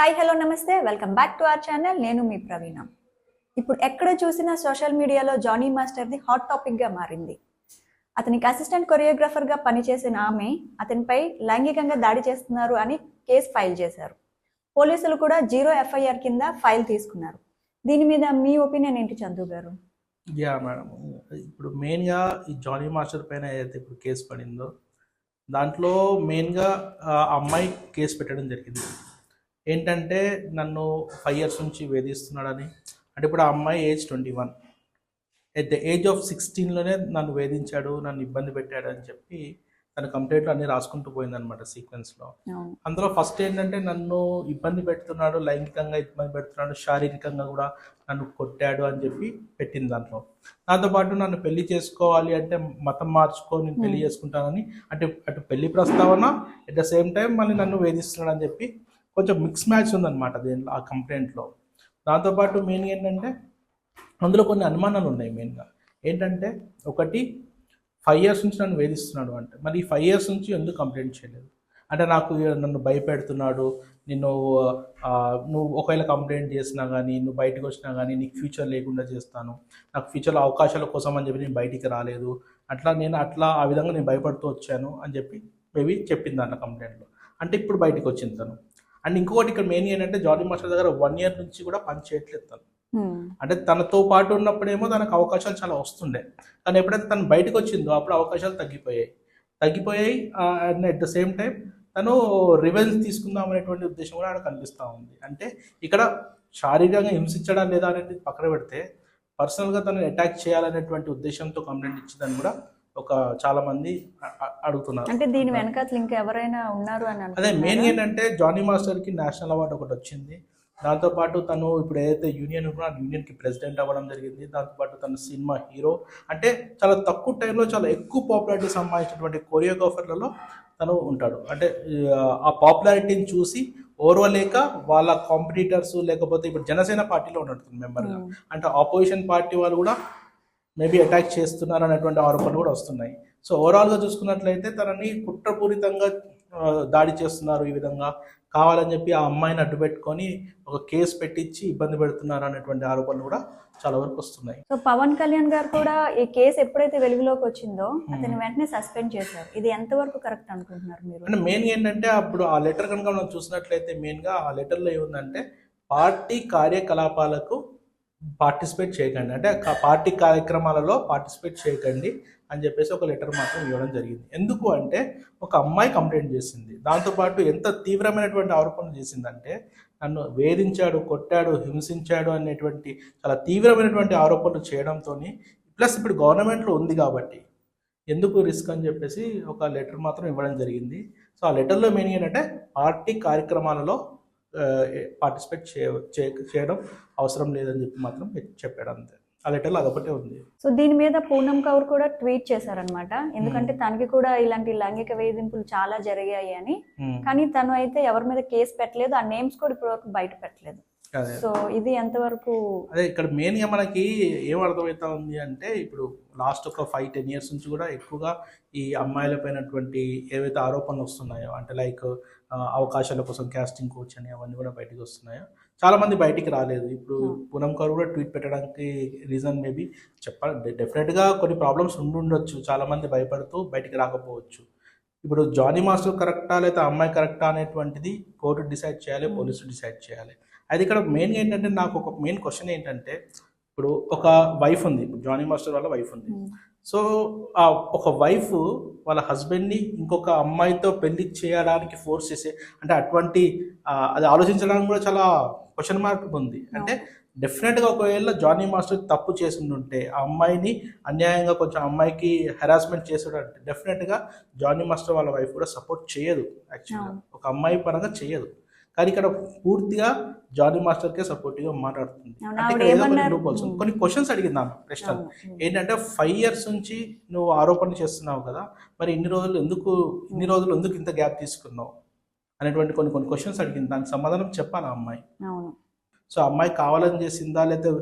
Hi hello నమస్తే. Welcome back to our channel. నేను మీ ప్రవీణ. ఇప్పుడు ఎక్కడ చూసినా సోషల్ మీడియాలో జానీ మాస్టర్ది హాట్ టాపిక్గా మారింది. అతనికి అసిస్టెంట్ కొరియోగ్రాఫర్గా పనిచేసిన ఆమె అతనిపై లైంగికంగా దాడి చేస్తున్నారు అని కేసు ఫైల్ చేశారు. పోలీసులు కూడా జీరో ఎఫ్ఐఆర్ కింద ఫైల్ తీసుకున్నారు. దీని మీద మీ ఒపీనియన్ ఏంటి చందు గారు? Yeah madam. ఇప్పుడు మెయిన్గా ఈ జానీ మాస్టర్ పైన ఏదైతే ఇప్పుడు కేసు పడిందో దాంట్లో మెయిన్గా అమ్మాయి కేసు పెట్టడం జరిగింది. ఏంటంటే నన్ను ఫైవ్ ఇయర్స్ నుంచి వేధిస్తున్నాడని. అంటే ఇప్పుడు ఆ అమ్మాయి age twenty one at the age of సిక్స్టీన్లోనే నన్ను వేధించాడు నన్ను ఇబ్బంది పెట్టాడు అని చెప్పి తన కంప్లైంట్లో అన్ని రాసుకుంటూ పోయిందనమాట సీక్వెన్స్లో అందులో ఫస్ట్ ఏంటంటే నన్ను ఇబ్బంది పెడుతున్నాడు లైంగికంగా ఇబ్బంది పెడుతున్నాడు శారీరకంగా కూడా నన్ను కొట్టాడు అని చెప్పి పెట్టింది దాంట్లో. దాంతోపాటు నన్ను పెళ్ళి చేసుకోవాలి అంటే మతం మార్చుకొని నేను పెళ్ళి చేసుకుంటానని. అంటే అటు పెళ్ళి ప్రస్తావన ఎట్ ద సేమ్ టైం మళ్ళీ నన్ను వేధిస్తున్నాడు అని చెప్పి కొంచెం మిక్స్ మ్యాచ్ ఉందన్నమాట దీంట్లో ఆ కంప్లైంట్లో దాంతోపాటు మెయిన్ ఏంటంటే అందులో కొన్ని అనుమానాలు ఉన్నాయి మెయిన్గా ఏంటంటే ఒకటి ఫైవ్ ఇయర్స్ నుంచి నన్ను వేధిస్తున్నాడు అంటే. మరి ఈ ఫైవ్ ఇయర్స్ నుంచి ఎందుకు కంప్లైంట్ చేయలేదు? అంటే నాకు నన్ను భయపెడుతున్నాడు నిన్ను నువ్వు ఒకవేళ కంప్లైంట్ చేసినా కానీ నువ్వు బయటకు వచ్చినా కానీ నీకు ఫ్యూచర్ లేకుండా చేస్తాను. నాకు ఫ్యూచర్లో అవకాశాల కోసం అని చెప్పి నేను బయటికి రాలేదు. అట్లా నేను అట్లా ఆ విధంగా నేను భయపడుతూ వచ్చాను అని చెప్పి మేబీ చెప్పింది అన్న కంప్లైంట్లో అంటే ఇప్పుడు బయటికి వచ్చింది తను. అండ్ ఇంకొకటి ఇక్కడ మెయిన్ ఏంటంటే జానీ మాస్టర్ దగ్గర వన్ ఇయర్ నుంచి కూడా పని చేయట్లేదు తను. హ్మ్. అంటే తనతో పాటు ఉన్నప్పుడేమో తనకు అవకాశాలు చాలా వస్తుండే. కానీ ఎప్పుడైతే తను బయటకు వచ్చిందో అప్పుడు అవకాశాలు తగ్గిపోయాయి. తగ్గిపోయాయి and at the same time తను రివెంజ్ తీసుకుందాం అనేటువంటి ఉద్దేశం కూడా ఆడ కనిపిస్తూ ఉంది. అంటే ఇక్కడ శారీరకంగా హింసించడం లేదా అనేది పక్కన పెడితే పర్సనల్గా తను అటాక్ చేయాలనేటువంటి ఉద్దేశంతో కంప్లైంట్ ఇచ్చిందని కూడా ఒక చాలా మంది అడుగుతున్నారు. అంటే దీని వెనకాతలు ఇంకా ఎవరైనా ఉన్నారు అని అదే మెయిన్? ఏంటంటే జానీ మాస్టర్కి నేషనల్ అవార్డు ఒకటి వచ్చింది. దాంతోపాటు తను ఇప్పుడు ఏదైతే యూనియన్ ఉందో ఆ యూనియన్కి ప్రెసిడెంట్ అవ్వడం జరిగింది. దాంతోపాటు తన సినిమా హీరో. అంటే చాలా తక్కువ టైంలో చాలా ఎక్కువ పాపులారిటీ సంపాదించినటువంటి కొరియోగ్రాఫర్లలో తను ఉంటాడు. అంటే ఆ, పాపులారిటీని చూసి ఓర్వలేక వాళ్ళ కాంపిటీటర్స్ లేకపోతే ఇప్పుడు జనసేన పార్టీలో ఉన్నట్టు మెంబర్గా. అంటే ఆపోజిషన్ పార్టీ వాళ్ళు కూడా మేబీ అటాక్ చేస్తున్నారు అనేటువంటి ఆరోపణలు కూడా వస్తున్నాయి. సో ఓవరాల్గా చూసుకున్నట్లయితే తనని కుట్రపూరితంగా దాడి చేస్తున్నారు ఈ విధంగా. కావాలని చెప్పి ఆ అమ్మాయిని అడ్డు పెట్టుకొని ఒక కేసు పెట్టించి ఇబ్బంది పెడుతున్నారు అనేటువంటి ఆరోపణలు కూడా చాలా వరకు వస్తున్నాయి. సో పవన్ కళ్యాణ్ గారు కూడా ఈ కేసు ఎప్పుడైతే వెలుగులోకి వచ్చిందో అతని వెంటనే సస్పెండ్ చేశారు. ఇది ఎంతవరకు కరెక్ట్ అనుకుంటున్నారు మీరు? అంటే మెయిన్ ఏంటంటే అప్పుడు ఆ లెటర్ కనుక మనం చూసినట్లయితే మెయిన్గా ఆ లెటర్లో ఏముందంటే పార్టీ కార్యకలాపాలకు పార్టిసిపేట్ చేయకండి. అంటే పార్టీ కార్యక్రమాలలో పార్టిసిపేట్ చేయకండి అని చెప్పేసి ఒక లెటర్ మాత్రం ఇవ్వడం జరిగింది. ఎందుకు అంటే ఒక అమ్మాయి కంప్లైంట్ చేసింది. దాంతోపాటు ఎంత తీవ్రమైనటువంటి ఆరోపణలు చేసిందంటే నన్ను వేధించాడు కొట్టాడు హింసించాడు అనేటువంటి చాలా తీవ్రమైనటువంటి ఆరోపణలు చేయడంతో ప్లస్ ఇప్పుడు గవర్నమెంట్లో ఉంది కాబట్టి ఎందుకు రిస్క్ అని చెప్పేసి ఒక లెటర్ మాత్రం ఇవ్వడం జరిగింది. సో ఆ లెటర్లో మీనింగ్ ఏంటంటే పార్టీ కార్యక్రమాలలో పార్టిసిపేట్ చేయ చే- చేయడం అవసరం లేదని చెప్పి మాత్రం చెప్పాడు అంతే. ఆ లెటర్లో అదొకటే ఉంది. సో దీని మీద పూనం కౌర్ కూడా ట్వీట్ చేశారనమాట ఎందుకంటే తనకి కూడా ఇలాంటి లైంగిక వేధింపులు చాలా జరిగాయి అని. కానీ తను అయితే ఎవరి మీద కేసు పెట్టలేదు ఆ నేమ్స్ కూడా ఇప్పటివరకు బయట పెట్టలేదు. సో ఇది ఎంతవరకు అదే ఇక్కడ మెయిన్గా మనకి ఏం అర్థమవుతా ఉంది అంటే ఇప్పుడు లాస్ట్ ఒక ఫైవ్ టెన్ ఇయర్స్ నుంచి కూడా ఎక్కువగా ఈ అమ్మాయిలపైనటువంటి ఏవైతే ఆరోపణలు వస్తున్నాయో అంటే లైక్ అవకాశాల కోసం క్యాస్టింగ్ కోచ్ అని అవన్నీ కూడా బయటికి వస్తున్నాయో? చాలా మంది బయటికి రాలేదు. ఇప్పుడు Hmm. పూనం కౌర్ కూడా ట్వీట్ పెట్టడానికి రీజన్ మేబీ చెప్పాలి డెఫినెట్గా కొన్ని ప్రాబ్లమ్స్ ఉండుండొచ్చు. చాలా మంది భయపడుతూ బయటికి రాకపోవచ్చు. ఇప్పుడు జానీ మాస్టర్ కరెక్టా లేదా అమ్మాయి కరెక్టా అనేటువంటిది కోర్టు డిసైడ్ చేయాలి Hmm. పోలీసులు డిసైడ్ చేయాలి. అది ఇక్కడ మెయిన్ ఏంటంటే నాకు ఒక మెయిన్ క్వశ్చన్ ఏంటంటే ఇప్పుడు ఒక వైఫ్ ఉంది. ఇప్పుడు జానీ మాస్టర్ వాళ్ళ వైఫ్ ఉంది. ఉమ్, సో ఆ ఒక వైఫ్ వాళ్ళ హస్బెండ్ని ఇంకొక అమ్మాయితో పెళ్ళి చేయడానికి ఫోర్స్ చేసే అంటే అటువంటి అది ఆలోచించడానికి కూడా చాలా క్వశ్చన్ మార్క్ ఉంది. అంటే డెఫినెట్గా ఒకవేళ జానీ మాస్టర్ తప్పు చేసి ఉంటే ఆ అమ్మాయిని అన్యాయంగా కొంచెం అమ్మాయికి హెరాస్మెంట్ చేసాడు అంటే డెఫినెట్గా జానీ మాస్టర్ వాళ్ళ వైఫ్ కూడా సపోర్ట్ చేయదు యాక్చువల్గా. ఒక అమ్మాయి పరంగా చేయదు. కానీ ఇక్కడ పూర్తిగా జానీ మాస్టర్కే సపోర్ట్గా మాట్లాడుతుంది. అవును, అంటే ఇక్కడ కొన్ని క్వశ్చన్స్ అడిగింది ఆమె ప్రశ్నలు. ఏంటంటే ఫైవ్ ఇయర్స్ నుంచి నువ్వు ఆరోపణ చేస్తున్నావు కదా మరి ఇన్ని రోజులు ఎందుకు ఇన్ని రోజులు ఎందుకు ఇంత గ్యాప్ తీసుకున్నావు అనేటువంటి కొన్ని కొన్ని క్వశ్చన్స్ అడిగింది. దానికి సమాధానం చెప్పాలి ఆ అమ్మాయి. సో అమ్మాయి కావాలని చేసిందా లేదా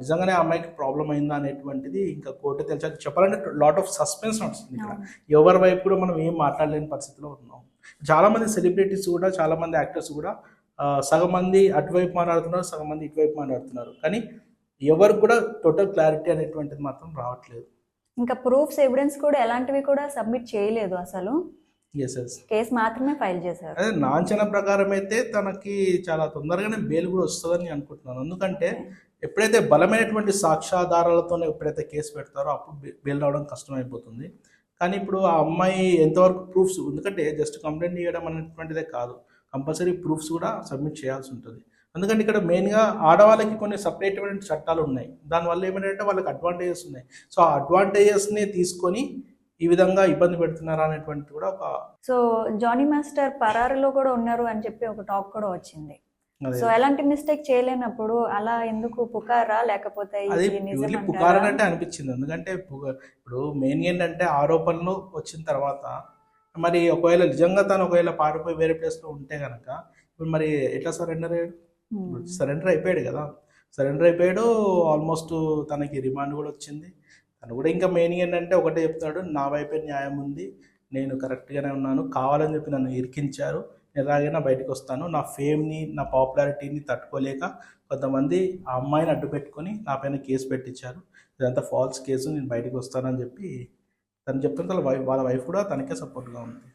నిజంగానే అమ్మాయికి ప్రాబ్లం అయిందా అనేటువంటిది ఇంకా కోర్టు తెలిసాక చెప్పాలంటే లాట్ ఆఫ్ సస్పెన్స్ నడుస్తుంది ఇక్కడ. ఎవరి వైపు కూడా మనం ఏం మాట్లాడలేని పరిస్థితిలో ఉన్నాం. చాలా మంది సెలబ్రిటీస్ కూడా చాలా మంది యాక్టర్స్ కూడా సగం మంది అటువైపు మాట్లాడుతున్నారు సగం మంది ఇటువైపు మాట్లాడుతున్నారు. కానీ ఎవరికి కూడా టోటల్ క్లారిటీ అనేటువంటిది మాత్రం రావట్లేదు. ఇంకా ప్రూఫ్స్ ఎవిడెన్స్ కూడా ఎలాంటివి కూడా సబ్మిట్ చేయలేదు అసలు. కేసు మాత్రమే ఫైల్ చేశారు. అదే నా అంచనా ప్రకారం అయితే తనకి చాలా తొందరగానే బెయిల్ కూడా వస్తుందని నేను అనుకుంటున్నాను. ఎందుకంటే ఎప్పుడైతే బలమైనటువంటి సాక్ష్యాధారాలతో ఎప్పుడైతే కేసు పెడతారో అప్పుడు బెయిల్ రావడం కష్టమైపోతుంది. కానీ ఇప్పుడు ఆ అమ్మాయి ఎంతవరకు ప్రూఫ్స్ ఎందుకంటే జస్ట్ కంప్లైంట్ ఇవ్వడం అనేటువంటిదే కాదు. కంపల్సరీ ప్రూఫ్స్ కూడా సబ్మిట్ చేయాల్సి ఉంటుంది. ఎందుకంటే ఇక్కడ మెయిన్గా ఆడవాళ్ళకి కొన్ని సపరేట్ చట్టాలు ఉన్నాయి. దానివల్ల ఏమిటంటే వాళ్ళకి అడ్వాంటేజెస్ ఉన్నాయి. సో ఆ అడ్వాంటేజెస్ని తీసుకొని ఈ విధంగా ఇబ్బంది పెడుతున్నారా అనేటువంటి కూడా ఒక సో జానీ మాస్టర్ పరారులో కూడా ఉన్నారు అని చెప్పి ఒక టాక్ కూడా వచ్చింది. సో ఎలాంటి మిస్టేక్ చేయలేనప్పుడు అలా ఎందుకు పుకారా? లేకపోతే అది? పుకారనంటే అనిపించింది. ఎందుకంటే ఇప్పుడు మెయిన్ ఏంటంటే ఆరోపణలు వచ్చిన తర్వాత మరి ఒకవేళ నిజంగా తను ఒకవేళ పారిపోయి వేరే ప్లేస్లో ఉంటే కనుక ఇప్పుడు మరి ఎట్లా సరెండర్ అయ్యాడు? Hmm. సరెండర్ అయిపోయాడు కదా. సరెండర్ అయిపోయాడు ఆల్మోస్ట్ తనకి రిమాండ్ కూడా వచ్చింది. తను కూడా ఇంకా మెయిన్ ఏంటంటే ఒకటే చెప్తున్నాడు నా వైపే న్యాయం ఉంది నేను కరెక్ట్గానే ఉన్నాను కావాలని చెప్పి నన్ను ఇరికించారు ఎలాగైనా బయటకు వస్తాను. నా ఫేమ్ని నా పాపులారిటీని తట్టుకోలేక కొంతమంది ఆ అమ్మాయిని అడ్డు పెట్టుకొని నా పైన కేసు పెట్టించారు. ఇదంతా ఫాల్స్ కేసు నేను బయటకు వస్తానని చెప్పి తను వాళ్ళ వైఫ్ వాళ్ళ వైఫ్ కూడా తనకే సపోర్ట్గా ఉంది.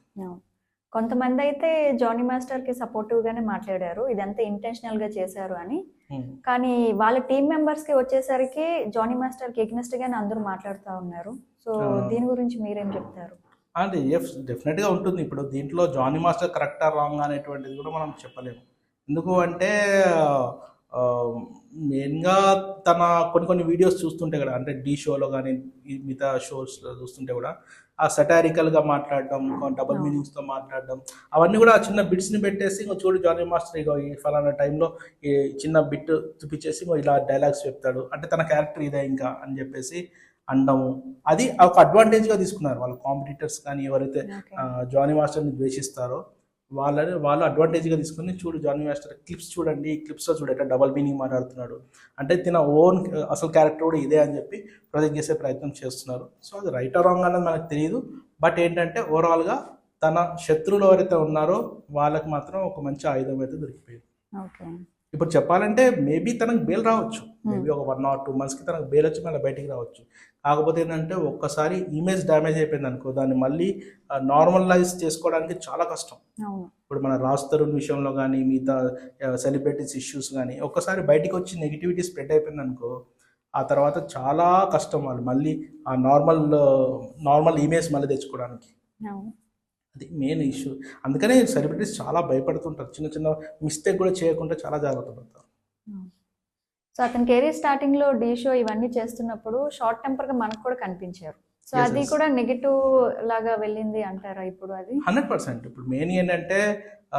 కొంతమంది అయితే జానీ మాస్టర్కి సపోర్టివ్ గానే మాట్లాడారు. ఇదంతా ఇంటెన్షనల్గా చేశారు అని. కానీ వాళ్ళ టీం మెంబర్స్కి వచ్చేసరికి జానీ మాస్టర్కి ఎగ్నెస్ట్ గానే అందరూ మాట్లాడుతూ ఉన్నారు. సో. దీని గురించి మీరేం చెప్తారు? అంటే ఎఫ్ డెఫినెట్గా ఉంటుంది. ఇప్పుడు దీంట్లో జానీ మాస్టర్ కరెక్టా రాంగ్ అనేటువంటిది కూడా మనం చెప్పలేము. ఎందుకు అంటే మెయిన్గా తన కొన్ని కొన్ని వీడియోస్ చూస్తుంటే కూడా అంటే డీ షోలో కానీ మిగతా షోస్లో చూస్తుంటే కూడా ఆ సటారికల్గా మాట్లాడడం డబుల్. మీనింగ్స్తో మాట్లాడడం అవన్నీ కూడా ఆ చిన్న బిట్స్ని పెట్టేసి ఇంకో చూడు జానీ మాస్టర్ ఇగో ఈ ఫలానా టైంలో ఈ చిన్న బిట్ చూపించేసి ఇంకో ఇలా డైలాగ్స్ చెప్తాడు. అంటే తన క్యారెక్టర్ ఇదే ఇంకా అని చెప్పేసి అండము. అది ఒక అడ్వాంటేజ్గా తీసుకున్నారు వాళ్ళ కాంపిటీటర్స్ కానీ ఎవరైతే జానీ మాస్టర్ని ద్వేషిస్తారో వాళ్ళని వాళ్ళు అడ్వాంటేజ్గా తీసుకుని చూడు జానీ మాస్టర్ క్లిప్స్ చూడండి ఈ క్లిప్స్లో చూడు ఎట్లా డబల్ మీనింగ్ మాట్లాడుతున్నాడు. అంటే తిన ఓన్ అసలు క్యారెక్టర్ కూడా ఇదే అని చెప్పి ప్రొజెక్ట్ చేసే ప్రయత్నం చేస్తున్నారు. సో అది రైట్ రాంగ్ అన్నది మనకు తెలియదు. బట్ ఏంటంటే ఓవరాల్గా తన శత్రువులు ఎవరైతే ఉన్నారో వాళ్ళకి మాత్రం ఒక మంచి ఆయుధం అయితే దొరికిపోయింది. ఓకే ఇప్పుడు చెప్పాలంటే మేబీ తనకు బెయిల్ రావచ్చు. మేబీ ఒక వన్ ఆర్ టూ మంత్స్కి తనకు బెయిల్ వచ్చి మళ్ళీ బయటికి రావచ్చు. కాకపోతే ఏంటంటే ఒక్కసారి ఇమేజ్ డ్యామేజ్ అయిపోయింది అనుకో దాన్ని మళ్ళీ నార్మలైజ్ చేసుకోవడానికి చాలా కష్టం. ఇప్పుడు మన రాజ్ తరుణ్ విషయంలో కానీ మిగతా సెలబ్రిటీస్ ఇష్యూస్ కానీ ఒక్కసారి బయటికి వచ్చి నెగిటివిటీ స్ప్రెడ్ అయిపోయింది అనుకో ఆ తర్వాత చాలా కష్టం వాళ్ళు మళ్ళీ ఆ నార్మల్ నార్మల్ ఇమేజ్ మళ్ళీ తెచ్చుకోవడానికి. అది మెయిన్ ఇష్యూ అందుకనే సెలబ్రిటీస్ చాలా భయపడుతుంటారు. చిన్న చిన్న మిస్టేక్ కూడా చేయకుండా చాలా జాగ్రత్త పడతారు. సో అతని కెరీర్ స్టార్టింగ్లో డీ షో ఇవన్నీ చేస్తున్నప్పుడు షార్ట్ టెంపర్గా మనకు కూడా కనిపించారు. సో అది. కూడా నెగిటివ్ లాగా వెళ్ళింది అంటారా ఇప్పుడు అది? హండ్రెడ్ పర్సెంట్ ఇప్పుడు మెయిన్ ఏంటంటే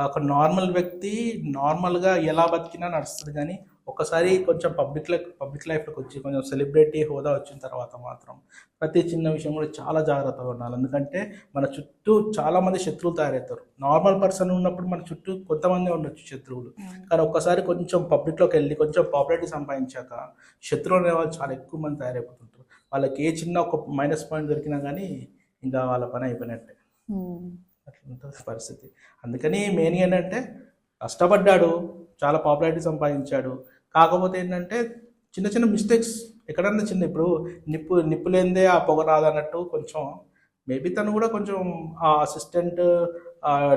ఒక నార్మల్ వ్యక్తి నార్మల్గా ఎలా బతికినా నడుస్తుంది కానీ ఒకసారి కొంచెం పబ్లిక్ లైఫ్ పబ్లిక్ లైఫ్లోకి వచ్చి కొంచెం సెలబ్రిటీ హోదా వచ్చిన తర్వాత మాత్రం ప్రతి చిన్న విషయం కూడా చాలా జాగ్రత్తగా ఉండాలి. ఎందుకంటే మన చుట్టూ చాలా మంది శత్రువులు తయారవుతారు. నార్మల్ పర్సన్ ఉన్నప్పుడు మన చుట్టూ కొంతమంది ఉండొచ్చు శత్రువులు. కానీ ఒక్కసారి కొంచెం పబ్లిక్లోకి వెళ్ళి కొంచెం పాపులారిటీ సంపాదించాక శత్రువులు అనే వాళ్ళు చాలా ఎక్కువ మంది తయారైపోతుంటారు. వాళ్ళకి ఏ చిన్న ఒక మైనస్ పాయింట్ దొరికినా కానీ ఇంకా వాళ్ళ పని అయిపోయినట్టే. అట్లా ఉంటుంది పరిస్థితి. అందుకని మెయిన్ ఏంటంటే కష్టపడ్డాడు చాలా పాపులారిటీ సంపాదించాడు. కాకపోతే ఏంటంటే చిన్న చిన్న మిస్టేక్స్ ఎక్కడన్నా చిన్న ఇప్పుడు నిప్పు నిప్పు లేనిదే ఆ పొగ రాదన్నట్టు కొంచెం మేబీ తను కూడా కొంచెం ఆ అసిస్టెంట్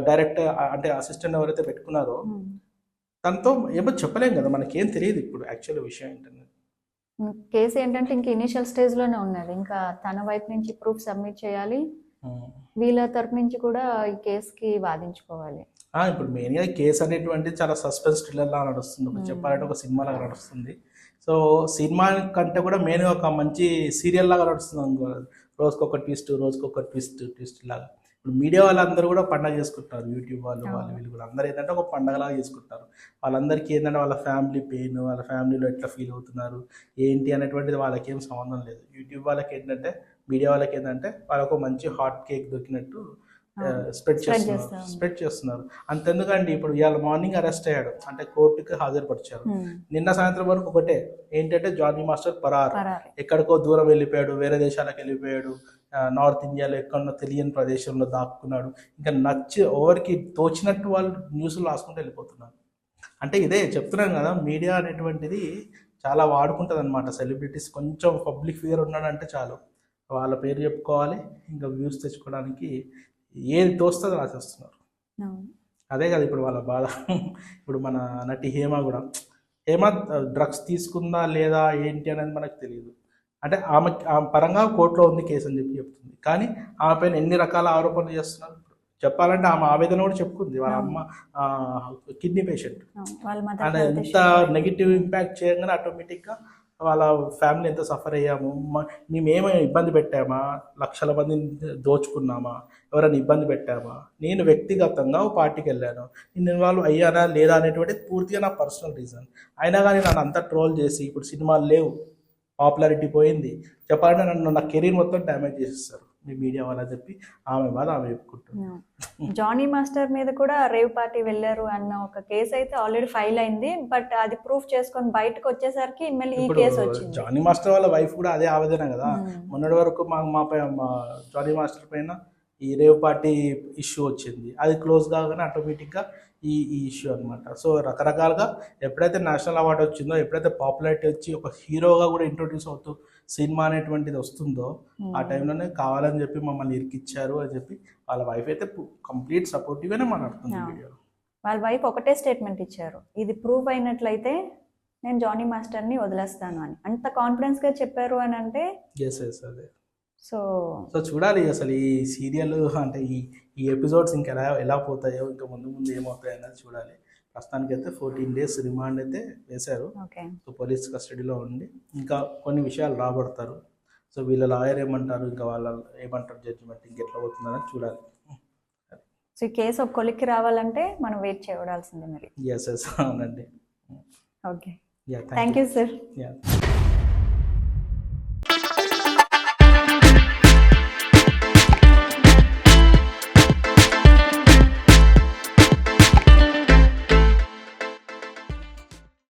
డైరెక్టర్ అంటే అసిస్టెంట్ ఎవరైతే పెట్టుకున్నారో Hmm. తనతో ఏమో చెప్పలేం కదా మనకేం తెలియదు ఇప్పుడు యాక్చువల్ విషయం ఏంటనేది. కేసు ఏంటంటే ఇంక ఇనిషియల్ స్టేజ్లోనే ఉన్నది ఇంకా తన వైపు నుంచి ప్రూఫ్ సబ్మిట్ చేయాలి. వీళ్ళ తరపు నుంచి కూడా ఈ కేసుకి వాదించుకోవాలి. ఇప్పుడు మెయిన్గా కేసు అనేటువంటిది చాలా సస్పెన్స్ థ్రిల్లర్ లాగా నడుస్తుంది. Hmm. చెప్పాలంటే ఒక సినిమా లాగా నడుస్తుంది. సో సినిమా కంటే కూడా మెయిన్గా ఒక మంచి సీరియల్ లాగా నడుస్తుంది అనుకో రోజుకొక ట్విస్ట్ రోజుకొక ట్విస్ట్ ట్విస్ట్ లాగా. ఇప్పుడు మీడియా వాళ్ళందరూ కూడా పండగ చేసుకుంటారు. యూట్యూబ్ వాళ్ళు వాళ్ళు. వీళ్ళు కూడా. అందరూ ఏంటంటే ఒక పండగలాగా చేసుకుంటారు. వాళ్ళందరికీ ఏంటంటే వాళ్ళ ఫ్యామిలీ పెయిన్ వాళ్ళ ఫ్యామిలీలో ఎట్లా ఫీల్ అవుతున్నారు ఏంటి అనేటువంటిది వాళ్ళకి ఏం సంబంధం లేదు. యూట్యూబ్ వాళ్ళకి ఏంటంటే మీడియా వాళ్ళకి ఏంటంటే వాళ్ళకు మంచి హాట్ కేక్ దొరికినట్టు. స్ప్రెడ్ చేస్తున్నారు. స్ప్రెడ్ చేస్తున్నారు. అంతెందుకండి ఇప్పుడు ఇవాళ మార్నింగ్ అరెస్ట్ అయ్యాడు. అంటే కోర్టుకి హాజరుపరిచారు. నిన్న సాయంత్రం వరకు ఒకటే. ఏంటంటే జానీ మాస్టర్ పరారు. ఎక్కడికో దూరం వెళ్ళిపోయాడు వేరే దేశాలకు వెళ్ళిపోయాడు. నార్త్ ఇండియాలో ఎక్కడో తెలియని ప్రదేశంలో దాక్కున్నాడు. ఇంకా నచ్చి ఎవరికి తోచినట్టు వాళ్ళు న్యూస్లో రాసుకుంటూ వెళ్ళిపోతున్నారు. అంటే ఇదే చెప్తున్నాను కదా మీడియా అనేటువంటిది చాలా వాడుకుంటుంది అనమాట సెలబ్రిటీస్ కొంచెం పబ్లిక్ ఫిగర్ ఉన్నాడంటే చాలు. వాళ్ళ పేరు చెప్పుకోవాలి ఇంకా వ్యూస్ తెచ్చుకోవడానికి ఏది తోస్తుందో రాసేస్తున్నారు. అదే కదా ఇప్పుడు వాళ్ళ బాధ. ఇప్పుడు మన నటి హేమ కూడా. హేమ డ్రగ్స్ తీసుకుందా లేదా ఏంటి అనేది మనకు తెలియదు. అంటే ఆమె ఆమె పరంగా కోర్టులో ఉంది కేసు అని చెప్పి చెప్తుంది. కానీ ఆమె పైన ఎన్ని రకాల ఆరోపణలు చేస్తున్నారు? చెప్పాలంటే ఆమె ఆవేదన కూడా చెప్పుకుంది. వాళ్ళ అమ్మ కిడ్నీ పేషెంట్. హెల్త్ ఎంత నెగిటివ్ ఇంపాక్ట్ చేయగానే ఆటోమేటిక్గా వాళ్ళ ఫ్యామిలీ ఎంత సఫర్ అయ్యాము? మ- మేము ఏమైనా ఇబ్బంది పెట్టామా? లక్షల మందిని దోచుకున్నామా? ఎవరైనా ఇబ్బంది పెట్టామా? నేను వ్యక్తిగతంగా ఓ పార్టీకి వెళ్ళాను. నేను ఇన్వాల్వ్ అయ్యానా లేదా అనేటువంటిది పూర్తిగా నా పర్సనల్ రీజన్ అయినా కానీ నన్ను అంతా ట్రోల్ చేసి ఇప్పుడు సినిమాలు లేవు. పాపులారిటీ పోయింది. చెప్పాలంటే నన్ను నా కెరీర్ మొత్తం డ్యామేజ్ చేసేస్తారు. మీ మీడియా వాళ్ళని చెప్పి ఆమె బాధ ఆమె చెప్పుకుంటుంది. జానీ మాస్టర్ మీద కూడా రేవ్ పార్టీ వెళ్ళారు అన్న ఒక కేసు అయితే ఆల్రెడీ ఫైల్ అయింది. బట్ అది ప్రూఫ్ చేసుకొని బయటకు వచ్చేసరికి మళ్ళీ ఈ కేసు వచ్చింది. జానీ మాస్టర్ వాళ్ళ వైఫ్ కూడా అదే ఆవేదన కదా. మొన్నటి వరకు మా మా జానీ మాస్టర్ పైన ఈ రేవ్ పార్టీ ఇష్యూ వచ్చింది. అది క్లోజ్ కాగానే ఆటోమేటిక్గా ఈ ఈ ఇష్యూ అనమాట సో రకరకాలుగా ఎప్పుడైతే నేషనల్ అవార్డు వచ్చిందో ఎప్పుడైతే పాపులారిటీ వచ్చి ఒక హీరోగా కూడా ఇంట్రొడ్యూస్ అవుతూ సినిమా అనేటువంటిది వస్తుందో ఆ టైంలోనే కావాలని చెప్పి మమ్మల్ని ఇరికిచ్చారు అని చెప్పి వాళ్ళ వైఫ్ అయితే కంప్లీట్ సపోర్టివ్గానే మాట్లాడుతుంది Yeah. వీడియో వాళ్ళ వైఫ్ ఒకటే స్టేట్మెంట్ ఇచ్చారు. ఇది ప్రూవ్ అయినట్లయితే నేను జానీ మాస్టర్ని వదిలేస్తాను అని. అంత కాన్ఫిడెన్స్గా చెప్పారు అని అంటే ఎస్ ఎస్ అదే. సో సో చూడాలి అసలు ఈ సీరియల్ అంటే ఈ ఈ ఎపిసోడ్స్ ఇంకా ఎలా ఎలా పోతాయో ఇంకా ముందు ముందు ఏమవుతాయో అనేది చూడాలి. ప్రస్తుతానికి అయితే ఫోర్టీన్ డేస్ రిమాండ్ అయితే వేశారు. సో పోలీస్ కస్టడీలో ఉండి ఇంకా కొన్ని విషయాలు రాబడతారు. సో వీళ్ళ లాయర్ ఏమంటారు ఇంకా వాళ్ళ ఏమంటారు జడ్జిమెంట్ ఇంకెట్లా పోతుందని చూడాలి. సో ఈ కేసు ఒక కొలిక్కి రావాలంటే మనం వెయిట్ చేయవడాల్సిందే మరి. ఎస్ ఎస్ అవునండి. ఓకే. Thank you sir